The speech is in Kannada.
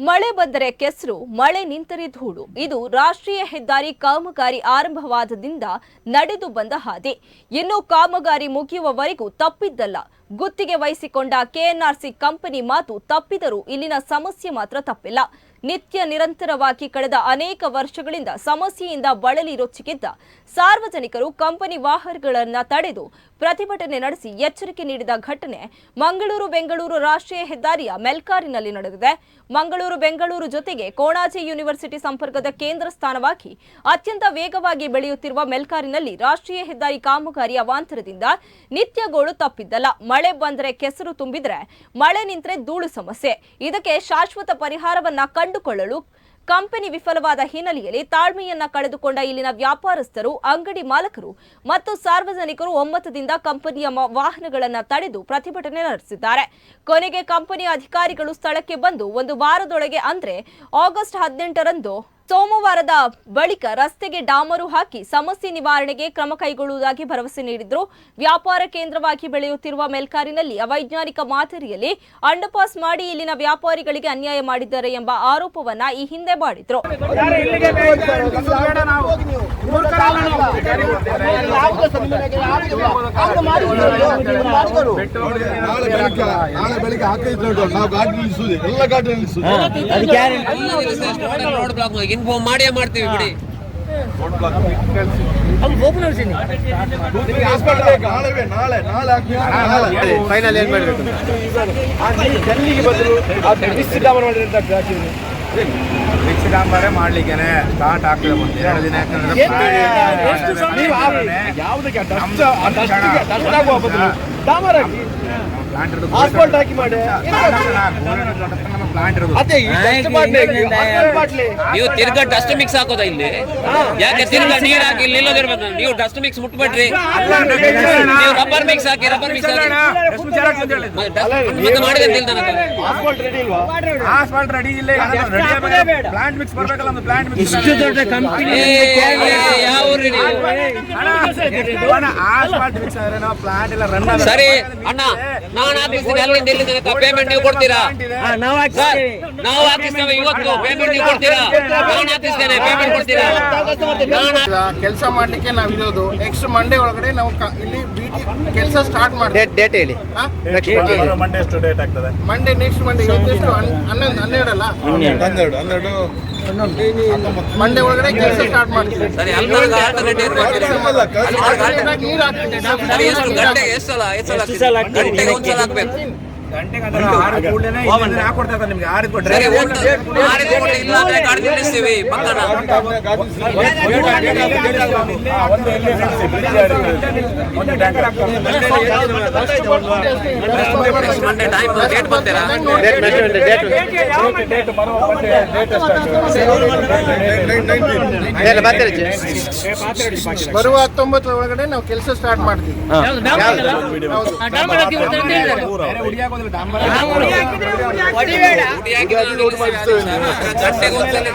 ಮಳೆ ಬಂದರೆ ಕೆಸರು, ಮಳೆ ನಿಂತರೆ ಧೂಳು. ಇದು ರಾಷ್ಟ್ರೀಯ ಹೆದ್ದಾರಿ ಕಾಮಗಾರಿ ಆರಂಭವಾದದಿಂದ ನಡೆದು ಬಂದ ಹಾದಿ. ಇನ್ನು ಕಾಮಗಾರಿ ಮುಗಿಯುವವರೆಗೂ ತಪ್ಪಿದ್ದಲ್ಲ. ಗುತ್ತಿಗೆ ವಹಿಸಿಕೊಂಡ ಕೆಎನ್ಆರ್ಸಿ ಕಂಪನಿ ಮಾತು ತಪ್ಪಿದರೂ ಇಲ್ಲಿನ ಸಮಸ್ಯೆ ಮಾತ್ರ ತಪ್ಪಿಲ್ಲ. ನಿತ್ಯ ನಿರಂತರವಾಗಿ ಕಳೆದ ಅನೇಕ ವರ್ಷಗಳಿಂದ ಸಮಸ್ಯೆಯಿಂದ ಬಳಲಿ ರೊಚ್ಚಿಗಿದ್ದ ಸಾರ್ವಜನಿಕರು ಕಂಪನಿ ವಾಹನಗಳನ್ನು ತಡೆದು ಪ್ರತಿಭಟನೆ ನಡೆಸಿ ಎಚ್ಚರಿಕೆ ನೀಡಿದ ಘಟನೆ ಮಂಗಳೂರು ಬೆಂಗಳೂರು ರಾಷ್ಟ್ರೀಯ ಹೆದ್ದಾರಿಯ ಮೆಲ್ಕಾರಿನಲ್ಲಿ ನಡೆದಿದೆ. ಮಂಗಳೂರು ಬೆಂಗಳೂರು ಜೊತೆಗೆ ಕೋಣಾಜೆ ಯೂನಿವರ್ಸಿಟಿ ಸಂಪರ್ಕದ ಕೇಂದ್ರ ಸ್ಥಾನವಾಗಿ ಅತ್ಯಂತ ವೇಗವಾಗಿ ಬೆಳೆಯುತ್ತಿರುವ ಮೆಲ್ಕಾರಿನಲ್ಲಿ ರಾಷ್ಟ್ರೀಯ ಹೆದ್ದಾರಿ ಕಾಮಗಾರಿ ಅವಾಂತರದಿಂದ ನಿತ್ಯ ಗೋಳು ತಪ್ಪಿದ್ದಲ್ಲ. ಮಳೆ ಬಂದರೆ ಕೆಸರು ತುಂಬಿದ್ರೆ ಮಳೆ ನಿಂತರೆ ಧೂಳು ಸಮಸ್ಯೆ. ಇದಕ್ಕೆ ಶಾಶ್ವತ ಪರಿಹಾರವನ್ನ ಕಂಡುಕೊಳ್ಳಲು ಕಂಪನಿ ವಿಫಲವಾದ ಹಿನ್ನೆಲೆಯಲ್ಲಿ ತಾಳ್ಮೆಯನ್ನ ಕಳೆದುಕೊಂಡ ಇಲ್ಲಿನ ವ್ಯಾಪಾರಸ್ಥರು, ಅಂಗಡಿ ಮಾಲಕರು ಮತ್ತು ಸಾರ್ವಜನಿಕರು ಒಮ್ಮತದಿಂದ ಕಂಪನಿಯ ವಾಹನಗಳನ್ನು ತಡೆದು ಪ್ರತಿಭಟನೆ ನಡೆಸಿದ್ದಾರೆ. ಕೊನೆಗೆ ಕಂಪನಿಯ ಅಧಿಕಾರಿಗಳು ಸ್ಥಳಕ್ಕೆ ಬಂದು ಒಂದು ವಾರದೊಳಗೆ ಅಂದ್ರೆ ಆಗಸ್ಟ್ ಹದಿನೆಂಟರಂದು ಸೋಮವಾರದ ಬಳಿಕ ರಸ್ತೆಗೆ ಡಾಮರು ಹಾಕಿ ಸಮಸ್ಯೆ ನಿವಾರಣೆಗೆ ಕ್ರಮ ಕೈಗೊಳ್ಳುವುದಾಗಿ ಭರವಸೆ ನೀಡಿದ್ರು. ವ್ಯಾಪಾರ ಕೇಂದ್ರವಾಗಿ ಬೆಳೆಯುತ್ತಿರುವ ಮೆಲ್ಕಾರಿನಲ್ಲಿ ಅವೈಜ್ಞಾನಿಕ ಮಾದರಿಯಲ್ಲಿ ಅಂಡರ್ಪಾಸ್ ಮಾಡಿ ಇಲ್ಲಿನ ವ್ಯಾಪಾರಿಗಳಿಗೆ ಅನ್ಯಾಯ ಮಾಡಿದ್ದಾರೆ ಎಂಬ ಆರೋಪವನ್ನ ಈ ಹಿಂದೆ ಮಾಡಿದ್ರು. ನಾಳೆ ಬೆಳಿಗ್ಗೆ ನಾಳೆ ಬೆಳಿಗ್ಗೆ ನಾವು ಗಾಡಿ ನಿಲ್ಲಿಸುದು ಎಲ್ಲ ಗಾಡಿ ನಿಲ್ಲಿಸುದು ಇನ್ಫಾರ್ಮ್ ಮಾಡಿಯೇ ಮಾಡ್ತೀವಿ ಬಿಡಿ ನಾಳೆ ಫೈನಲ್ ಏನ್ ಮಾಡಬೇಕು ಜಲ್ಲಿಗೆ ಬದಲು ಮಾಡಿದ್ರೆ ಮಾಡ್ಲಿಕ್ಕೆ ಸ್ಟಾರ್ಟ್ ಆಗ್ತದೆ ಒಂದು ಎರಡು ದಿನ ನೀವು ಹಾಕಿ ಹಾಕಿ ಮಾಡಿ ಅದೇ. ನೀವು ತಿರ್ಗಾ ಡಸ್ಟ್ ಮಿಕ್ಸ್ ಹಾಕೋದ ಇಲ್ಲಿ ಯಾಕೆ ತಿರ್ಗಾ ನೀರ್ ಹಾಕಿ ಇಲ್ಲಿ ನಿಲ್ಲೋದಿರ್ಬೇಕು ನೀವು ಡಸ್ಟ್ ಮಿಕ್ಸ್ ಮುಟ್ಬಿಡ್ರಿ ನೀವು ರಬ್ಬರ್ ಮಿಕ್ಸ್ ಹಾಕಿ ರಬ್ಬರ್ ಮಿಕ್ಸ್ ಹಾಕಿ ಮತ್ತೆ dust ಮತ್ತೆ ಮಾಡಿದೆ ಅಂತ ಹೇಳ್ತಾನೆ ಆತ. ಆಸ್ಫಾಲ್ಟ್ ರೆಡಿ ಇಲ್ವಾ ಆಸ್ಫಾಲ್ಟ್ ರೆಡಿ ಇಲ್ಲ ಪ್ಲಾಂಟ್ ಮಿಕ್ಸ್ ಬರ್ಬೇಕಲ್ಲ ಒಂದು ಪ್ಲಾಂಟ್ ಮಿಕ್ಸ್ ಏ, ಏ, ಏ, ಯಾವ ಊರು ನೀವು ಆಸ್ಫಾಲ್ಟ್ ಮಿಕ್ಸ್ ಆದ್ರೆ ನಾವು ಪ್ಲಾಂಟ್ ಎಲ್ಲ ರನ್ ಸರಿ ಅಣ್ಣ ನಾನು ಹಾಕಿಸ್ತೀನಿ ಅಲ್ಲಿಂದ ಇಲ್ಲಿ ತನಕ ಪೇಮೆಂಟ್ ನೀವು ಕೊಡ್ತೀರಾ? ನಾವು ಹಾಕಿಸ್ತೇವೆ ಇವತ್ತು ಪೇಮೆಂಟ್ ನೀವು ಕೊಡ್ತೀರಾ? ನಾನು ಹಾಕಿಸ್ತೇನೆ ಪೇಮೆಂಟ್ ಕೊಡ್ತೀರಾ? ಕೆಲಸ ಮಾಡ್ಲಿಕ್ಕೆ ನಾವು ಇರೋದು ನೆಕ್ಸ್ಟ್ ಮಂಡೇ ಒಳಗಡೆ ನಾವು ಇಲ್ಲಿ ಬಿಟಿ ಕೆಲಸ ಸ್ಟಾರ್ಟ್ ಮಾಡ್ತೀವಿ. ಡೇಟ್ ಹೇಳಿ. ಮಂಡೇ ಎಷ್ಟು ಡೇಟ್ ಆಗ್ತದೆ? ಮಂಡೇ ನೆಕ್ಸ್ಟ್ ಮಂಡೇ ಇವತ್ತು ಎಷ್ಟು? ಹನ್ನೊಂದು ಹನ್ನೆರಡಲ್ಲ? ಹನ್ನೆರಡು. ಹನ್ನೆರಡು ಮಂಡೇ ಒಳಗಡೆ ಕೆಲಸ ಸ್ಟಾರ್ಟ್ ಮಾಡ್ತೀವಿ. ಸರಿ ಅಲ್ಲ, ನೀರು ಹಾಕ್ತೀವಿ. ಸರಿ ಎಷ್ಟು ಗಂಟೆಗೆ ಎಷ್ಟು ಸಲ ಎಷ್ಟು ಸಲ ಗಂಟೆಗೆ ಬರುವ ಹತ್ತೊಂಬತ್ತರ ಒಳಗಡೆ ನಾವು ಕೆಲಸ ಸ್ಟಾರ್ಟ್ ಮಾಡ್ತೀವಿ ಹೌದು ಗಂಟೆಗೆ ಒಂದ್ಸಲ